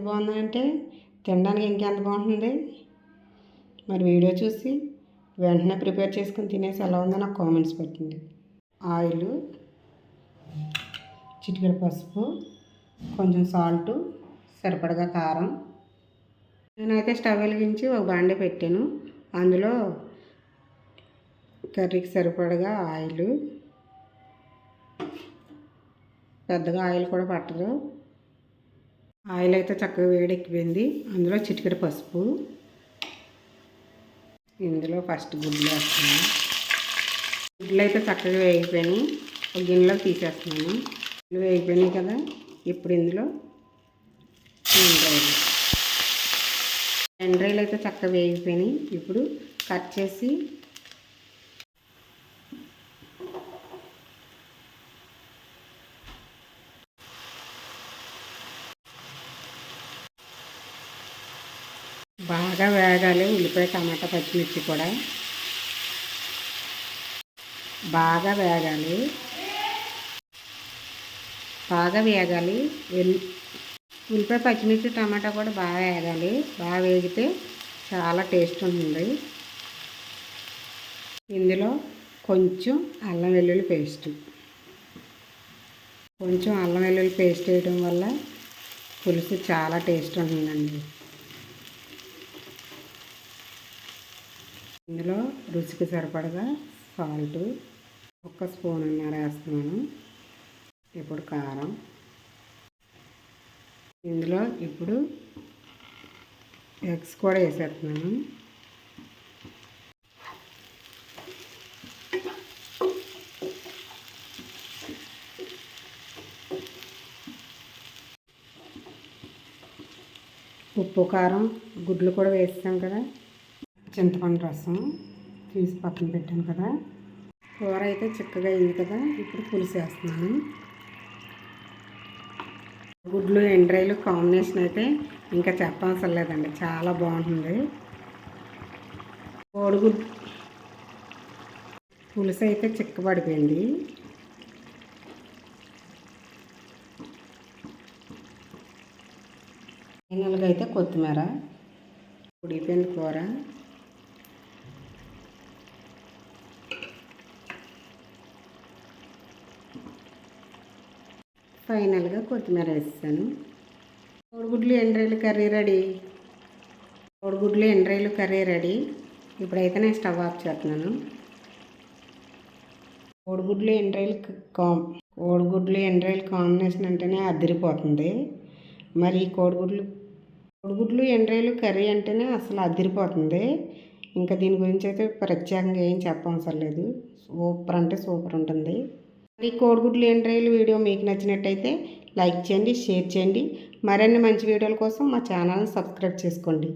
బాగుందంటే తినడానికి ఇంకెంత బాగుంటుంది? మరి వీడియో చూసి వెంటనే ప్రిపేర్ చేసుకుని తినేసి ఎలా ఉందో నాకు కామెంట్స్ పెట్టండి. ఆయిల్ చిటికెడు పసుపు కొంచెం సాల్టు సరిపడగా కారం. నేనైతే స్టవ్ వెలిగించి ఒక బాండే పెట్టాను. అందులో కర్రీకి సరిపడగా ఆయిల్. పెద్దగా ఆయిల్ కూడా పట్టదు. ఆయిల్ అయితే చక్కగా వేడెక్కిపోయింది. అందులో చిటికెడు పసుపు. ఇందులో ఫస్ట్ గుడ్లు వేస్తున్నాను. గుడ్లు అయితే చక్కగా వేగిపోయినాయి. ఒక గిన్నెలో తీసేస్తున్నాను. గుడ్లు వేగిపోయినాయి కదా? ఇప్పుడు ఇందులో ఎండ్రాయిలు. ఎండ్రాయిలు అయితే చక్కగా వేగిపోయినాయి. ఇప్పుడు కట్ చేసి బాగా వేగాలి ఉల్లిపాయ టమాటా పచ్చిమిర్చి కూడా. బాగా వేగాలి. బాగా వేగాలి. ఉల్లిపాయ పచ్చిమిర్చి టమాటా కూడా బాగా వేగాలి. బాగా వేగితే చాలా టేస్ట్ ఉంటుంది. ఇందులో కొంచెం అల్లం వెల్లుల్లి పేస్ట్. కొంచెం అల్లం వెల్లుల్లి పేస్ట్ వేయడం వల్ల పులుసు చాలా టేస్ట్ ఉంటుందండి. ఇందులో రుచికి సరిపడగా సాల్ట్ ఒక స్పూన్ అన్నర వేస్తున్నాను. ఇప్పుడు కారం. ఇందులో ఇప్పుడు ఎగ్స్ కూడా వేసేస్తున్నాను. ఉప్పు కారం గుడ్లు కూడా వేస్తాం కదా. చింతపండు రసం తీసి పక్కన పెట్టాను కదా. కూర అయితే చిక్కగా అయింది కదా. ఇప్పుడు పులుసు వేస్తున్నాను గుడ్లు ఎండ్రాయిలు కాంబినేషన్ అయితే ఇంకా చెప్పవసరం లేదండి చాలా బాగుంటుంది. కోడిగుడ్డు పులుసు అయితే చిక్కబడిపోయింది ఫైనల్గా అయితే కొత్తిమీర. ఉడిపోయింది కూర. ఫైనల్గా కొత్తిమీర వేస్తాను. కోడిగుడ్లు ఎండ్రాయిలు కర్రీ రెడీ. కోడిగుడ్లు ఎండ్రాయిలు కర్రీ రెడీ. ఇప్పుడైతే నేను స్టవ్ ఆఫ్ చేస్తున్నాను. కోడిగుడ్లు ఎండ్రాయిలు కాం కోడిగుడ్లు ఎండ్రాయిలు కాంబినేషన్ అంటేనే అదిరిపోతుంది. మరి కోడిగుడ్లు కోడిగుడ్లు ఎండ్రాయిలు కర్రీ అంటేనే అసలు అదిరిపోతుంది. ఇంకా దీని గురించి అయితే ప్రత్యేకంగా ఏం చెప్పవసరం లేదు. సూపర్ అంటే సూపర్ ఉంటుంది. ఈ కోడిగుడ్లు ఎండ్రాయిలు వీడియో మీకు నచ్చినట్టయితే లైక్ చేయండి షేర్ చేయండి. మరిన్ని మంచి వీడియోల కోసం మా ఛానల్ని సబ్స్క్రైబ్ చేసుకోండి.